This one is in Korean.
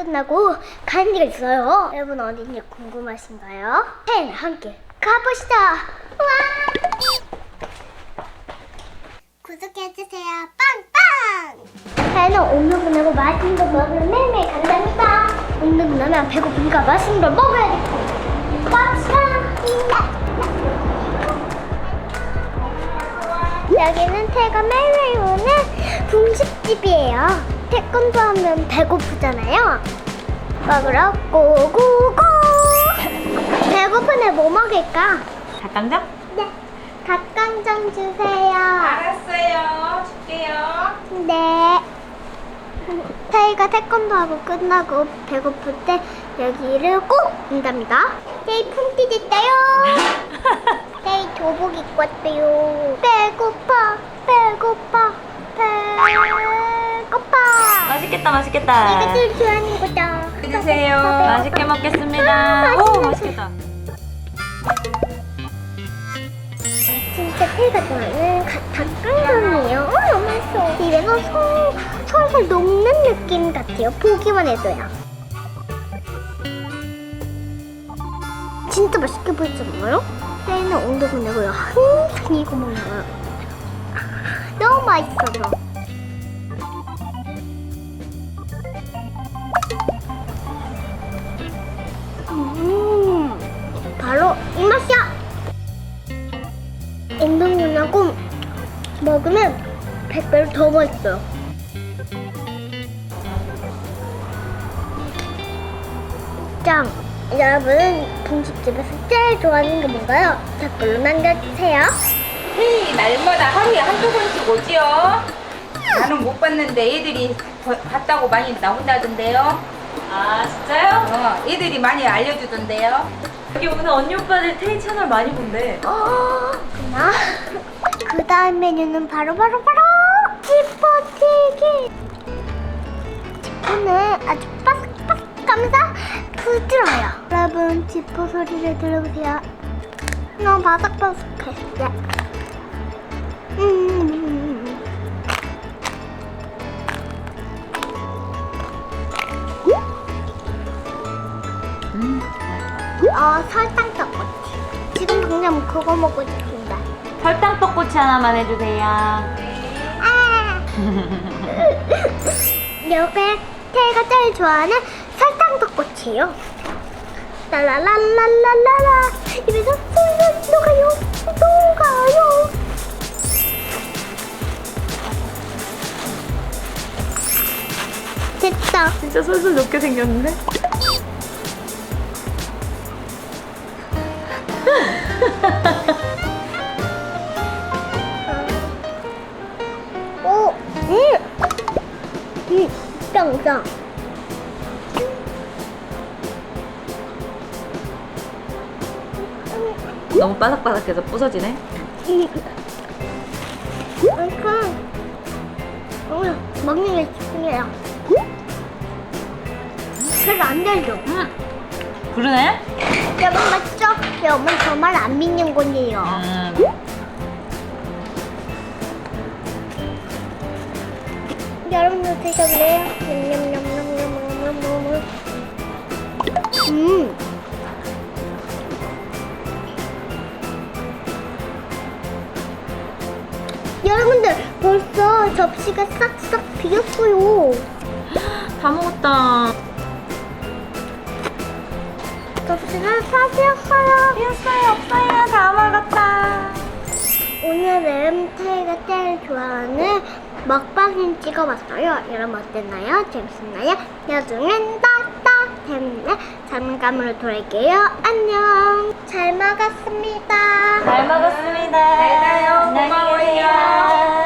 끝나고 가는 데가 있어요. 여러분 어딘지 궁금하신가요? 팬 함께 가보시죠. 와! 구독해주세요. 빵빵! 팬은 운동 끝나고 맛있는 거 먹으면 매일매일 간답니다. 운동 끝나면 배고프니까 맛있는 걸 먹어야겠고. 여기는 태가 매일매일 오는 분식집이에요. 태권도 하면 배고프잖아요. 먹으러 고고고! 배고픈데 뭐 먹을까? 닭강정? 네, 닭강정 주세요. 알았어요. 줄게요. 네. 태희가 태권도 하고 끝나고 배고플 때 여기를 꼭 온답니다. 태희 푼띠 됐다요. 태희 교복 입고 왔대요. 맛있겠다, 맛있겠다. 제일 좋아하는 거다. 드세요. 맛있게 먹겠습니다. 오, 맛있겠다. 진짜 태희가 좋아하는 가- 닭강정이에요. 어, 너무 맛있어. 입에서 소, 솔솔 녹는 느낌 같아요. 보기만 해도요. 진짜 맛있게 보이지 않아요? 태희는 온도 보내고요. 항상 이거 먹어요. 아, 너무 맛있어서. 먹으면 100배로 더 맛있어요. 짱! 여러분, 분식집에서 제일 좋아하는 게 뭔가요? 댓글로 남겨주세요. 헤이, 날마다 하루에 한두 번씩 오지요. 나는 못 봤는데 애들이 거- 봤다고 많이 나온다던데요. 아, 진짜요? 어, 애들이 많이 알려주던데요. 여기 오늘 언니 오빠들 테이 채널 많이 본대. 어, 그나? 그 다음 메뉴는 바로 바로 바로 지포튀기. 지포는 아주 바삭바삭하면서 부드러워요. 여러분 지포 소리를 들어보세요. 너무 바삭바삭해. 네. 음. 음. 어 설탕 떡꼬치. 지금 당장 그거 먹고 싶은데. 설탕 떡꼬치 하나만 해주세요. 아. 여기 태가 제일 좋아하는 설탕 떡꼬치예요. 라라라라라라라 입에서 솔솔 녹아요, 녹아요. 됐다. 진짜 솔솔 녹게 생겼는데? 짱짱. 너무 바삭바삭해서 부서지네. 음. 음, 음, 먹는 게 집중해요. 그래도 안 되죠. 음. 그러네? 여러분 맞죠? 여러분 저말 안 믿는. 음. 여러분도 드셔볼래요? 냠냠냠냠냠냠냠. 음. 여러분들 벌써 접시가 싹싹 비었어요. 다 먹었다. 접시는 다 비었어요. 비었어요. 없어요. 다 먹었다. 오늘은 태희가 제일 좋아하는 먹방을 찍어봤어요. 여러분 어땠나요? 재밌었나요? 나중엔 딱딱 재밌는 장난감으로 돌아올게요. 안녕. 잘 먹었습니다. 잘 먹었습니다. 잘 가요. 고마워요. 계세요.